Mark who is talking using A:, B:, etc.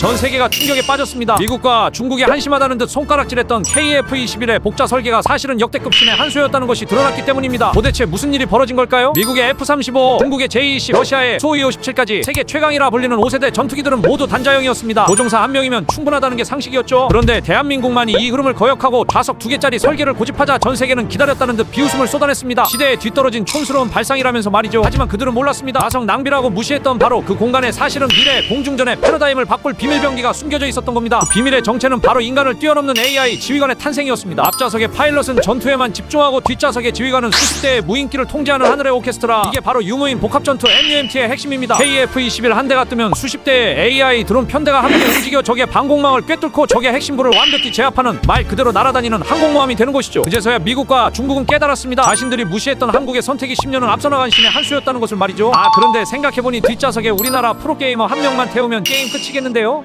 A: 전 세계가 충격에 빠졌습니다. 미국과 중국이 한심하다는 듯 손가락질했던 KF-21의 복자 설계가 사실은 역대급 신의 한 수였다는 것이 드러났기 때문입니다. 도대체 무슨 일이 벌어진 걸까요? 미국의 F-35, 중국의 J-20, 러시아의 수호-257까지 세계 최강이라 불리는 5세대 전투기들은 모두 단자형이었습니다. 조종사 한 명이면 충분하다는 게 상식이었죠. 그런데 대한민국만이 이 흐름을 거역하고 좌석 두 개짜리 설계를 고집하자 전 세계는 기다렸다는 듯 비웃음을 쏟아냈습니다. 시대에 뒤떨어진 촌스러운 발상이라면서 말이죠. 하지만 그들은 몰랐습니다. 좌석 낭비라고 무시했던 바로 그 공간에 사실은 미래 공중전의 패러다임을 바꿀 비밀 병기가 숨겨져 있었던 겁니다. 그 비밀의 정체는 바로 인간을 뛰어넘는 AI 지휘관의 탄생이었습니다. 앞좌석의 파일럿은 전투에만 집중하고 뒷좌석의 지휘관은 수십 대의 무인기를 통제하는 하늘의 오케스트라. 이게 바로 유무인 복합 전투 MUMT의 핵심입니다. KF-21 한 대가 뜨면 수십 대의 AI 드론 편대가 함께 움직여 적의 방공망을 꿰뚫고 적의 핵심부를 완벽히 제압하는 말 그대로 날아다니는 항공모함이 되는 것이죠. 그제서야 미국과 중국은 깨달았습니다. 자신들이 무시했던 한국의 선택이 10년은 앞서 나간 신의 한 수였다는 것을 말이죠. 아 그런데 생각해보니 뒷좌석에 우리나라 프로게이머 한 명만 태우면 게임 끝이겠는데요?